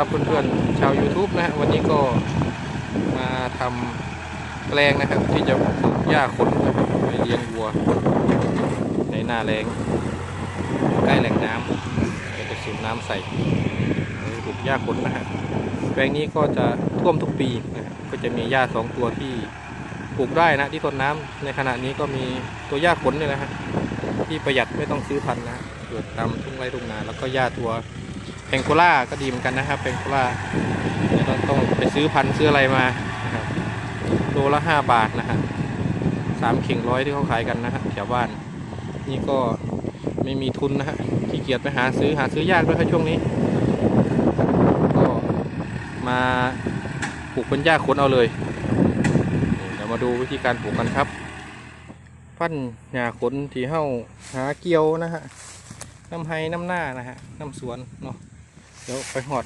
ครับเพื่อนๆชาว YouTube นะฮะวันนี้ก็มาทำแปลงนะครับ ที่จะปลูกหญ้าขนนะครับไปเลี้ยงวัว ในหน้าแรงใกล้แหล่งน้ำก็จะสูบน้ำใส่ปลูกหญ้าขนนะฮะแปลงนี้ก็จะท่วมทุกปีนะครับก็จะมีหญ้าสองตัวที่ปลูกได้นะที่ทนน้ำในขณะนี้ก็มีตัวหญ้าขนเนี่ยนะฮะที่ประหยัดไม่ต้องซื้อพันธุ์นะฮะเกิดตามทุ่งไร่ทุ่งนาแล้วก็หญ้าตัว แพงโกล่าก็ดีเหมือนกันนะครับแพงโกล่าเดี๋ยเราต้องไปซื้อพันธุ์ซื้ออะไรมานะครับโลละห้าบาทนะฮะสามเข่งร้อยที่เขาขายกันนะฮะแถวบ้าน นี่ก็ไม่มีทุนนะฮะขี้เกียจไปหาซื้อหาซื้อยากด้วยครับช่วงนี้ ก็มาปลูกเป็นหญ้าขนเอาเลยเดี๋ยวมาดูวิธีการปลูกกันครับ พันธุ์หญ้าขนที่เฮ้าหาเกี่ยวนะฮะน้ำไห้น้ำหน้านะฮะน้ำสวนเนาะ ดี๋ยวไปหอด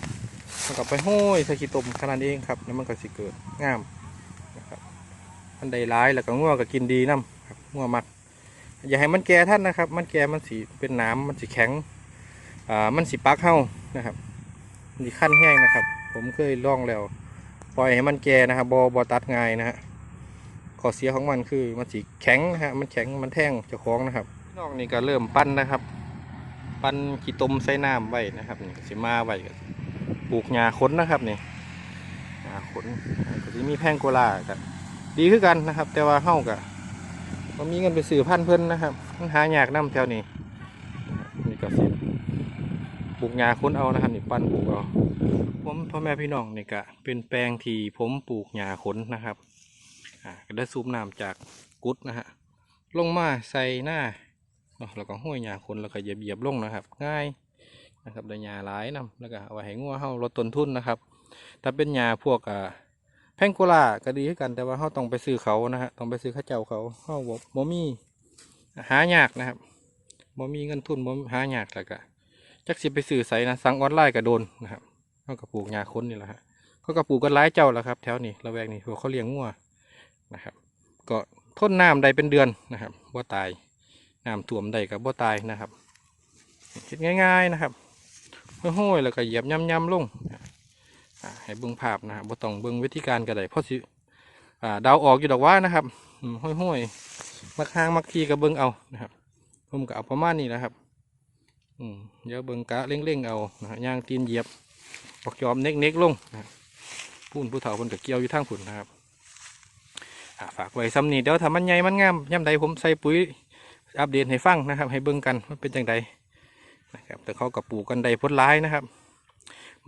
มันก็ไปห้อยใส่ขี้ตมขนาดนี้เองครับแล้วมันก็สิเกิดงามนะครับมันได้ร้ายแล้วก็ง่วงก็กินดีน้ำครับง่วงมัก อย่าให้มันแก่ท่านนะครับ มันแก่มันสีเป็นน้ำมันสีแข็งอ่ามันสีปักเฮ้านะครับมันสีขั้นแห้งนะครับ ผมเคยลองแล้ว ปล่อยให้มันแก่นะครับบอบอตัดง่ายนะฮะข้อเสียของมันคือมันสีแข็งนะฮะมันแข็งมันแท่งเจ้าของนะครับนอกนี่ก็เริ่มปั้นนะครับ ปั้นขี้ตมใส่น้ำไว้นะครับนี่สิมาไว้ก็ปลูกหญ้าขนนะครับนี่หญ้าขนก็สิมีแพงโกลากันดีคือกันนะครับ แต่ว่าเฮาก็บ่มีเงินไปซื้อพันธุ์เพิ่นนะครับมันหายากน้ำแถวนี้นี่ก็สิปลูกหญ้าขนเอานะครับนี่ปั้นปลูกเอาผมพ่อแม่พี่น้องนี่ก็เป็นแปลงที่ผมปลูกหญ้าขนนะครับอ่าก็ได้สูบน้ำจากกุดนะฮะลงมาใส่หน้า นาะแล้วก็ห้อยหญ้าคนแล้วก็เหยียบเหยียบๆลงนะครับ ง่ายนะครับได้หญ้าหลายนํแล้วก็เอาไว้ให้งัวเฮาลดต้นทุนนะครับ ถ้าเป็นหญ้าพวกอ่าแพงโกลาก็ดีคือกันแต่ว่าเฮาต้องไปซื้อเขานะฮะต้องไปซื้อข้าเจ้าเขาเฮาบ่บ่มีหายากนะครับบ่มีเงินทุนบ่หายากแล้วก็จักสิไปซื้อไสนะสั่งออนไลน์ก็โดนนะครับเฮาก็ปลูกหญ้าคนนี่แหละฮะเขาก็ปลูกกันหลายเจ้าแล้วครับ แถวนี้ละแวกนี้พวกเขาเลี้ยงงัวนะครับ ก็ทนน้ำได้เป็นเดือนนะครับบ่าตาย น้ำท่วมได้กับบ่ตายนะครับคิดง่ายๆนะครับห้อยๆแล้วก็เหยียบย่ำๆลงให้เบิ่งภาพนะครับบ่ต้องเบิ่งวิธีการก็ได้เพราะสิอ่าเดาออกอยู่ดอกว่านะครับห้อยๆมักหางมักทีก็เบิ่งเอานะครับผมก็เอาประมาณนี้นะครับอืเดี๋ยวเบิ่งกะเร่งๆเอานะย่างตีนเหยียบออกจอมเน็กๆลงนะครับพูนผู้เฒ่าเพิ่นก็เกี่ยวอยู่ทางผุนนะครับฝากไว้ซ้ำนี้เดี๋ยวถ้ามันใหญ่มันงามย่ำใดผมใส่ปุ๋ย อัปเดตให้ฟังนะครับ ให้เบิ่งกันว่าเป็นจังไดนะครับ แต่เขากับปลูกกันใดพ้นร้ายนะครับ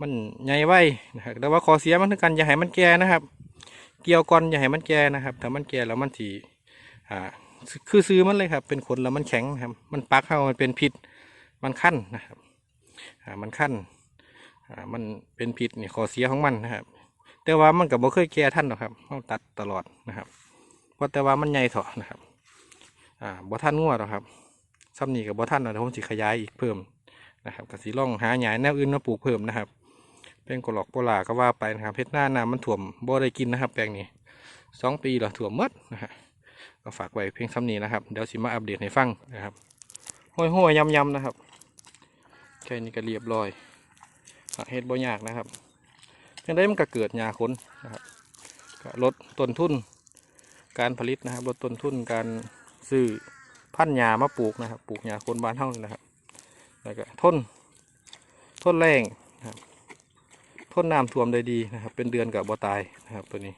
มันใหญ่ไว้นะครับแต่ว่าขอเสียมันคือกันอย่าให้มันแก่นะครับ เกี่ยวก่อนอย่าให้มันแก่นะครับถ้ามันแก่แล้วมันสีอ่าคือซื้อมันเลยครับ เป็นขนแล้วมันแข็งนะครับ มันปักเข้ามันเป็นพิษมันขั้นนะครับอ่ามันขั้นอ่ามันเป็นพิษนี่ขอเสียของมันนะครับ แต่ว่ามันกับบ่เคยแก่ท่านหรอกครับต้องตัดตลอดนะครับเพราะแต่ว่ามันใหญ่เถอะนะครับ อ่าบ่ท่านงัวหรอกครับซ้ำนี่กับบ่ท่านนะเดี๋ยวผมสิขยายอีกเพิ่มนะครับก็สิล่องหาหญ้าแนวอื่นมาปลูกเพิ่มนะครับเป็นกระหลอกโปลาก็ว่าไปนะครับเพชรหน้าน้ำมันถ่วมบ่ได้กินนะครับ แปลงนี้สองปีแล้วถ่วมมดนะฮะก็ฝากไว้เพียงซ้ำนี้นะครับเดี๋ยวสิมาอัปเดตให้ฟังนะครับห้อยห้อยยำยำๆนะครับแค่นี้ก็เรียบร้อยเฮ็ดบ่ยากนะครับยังได้มันก็เกิดหญ้าขนนะครับลดต้นทุนการผลิตนะครับลดต้นทุนการ ซื้อพันธุ์หญ้ามาปลูกนะครับ ปลูกหญ้าคนบ้านเท่านี่นะครับ แล้วก็ทนทนแรงนะครับทนน้ำท่วมได้ดีนะครับ เป็นเดือนกับบ่ตายนะครับ ตัวนี้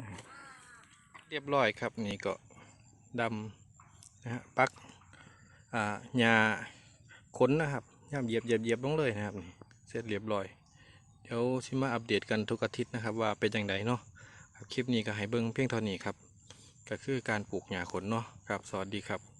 นะครับเรียบร้อยครับนี่ก็ดำนะฮะปักอ่าหญ้าขนนะครับย่ำเหยียบเหยียบเหยียบลงเลยนะครับนี่เสร็จเรียบร้อย เดี๋ยวชิมาอัปเดตกันทุกอาทิตย์นะครับ ว่าเป็นอย่างไรเนาะครับคลิปนี้ก็ให้เบิ่งเพียงเท่านี้ครับ ก็คือการปลูกหญ้าขนเนาะครับ สวัสดีครับ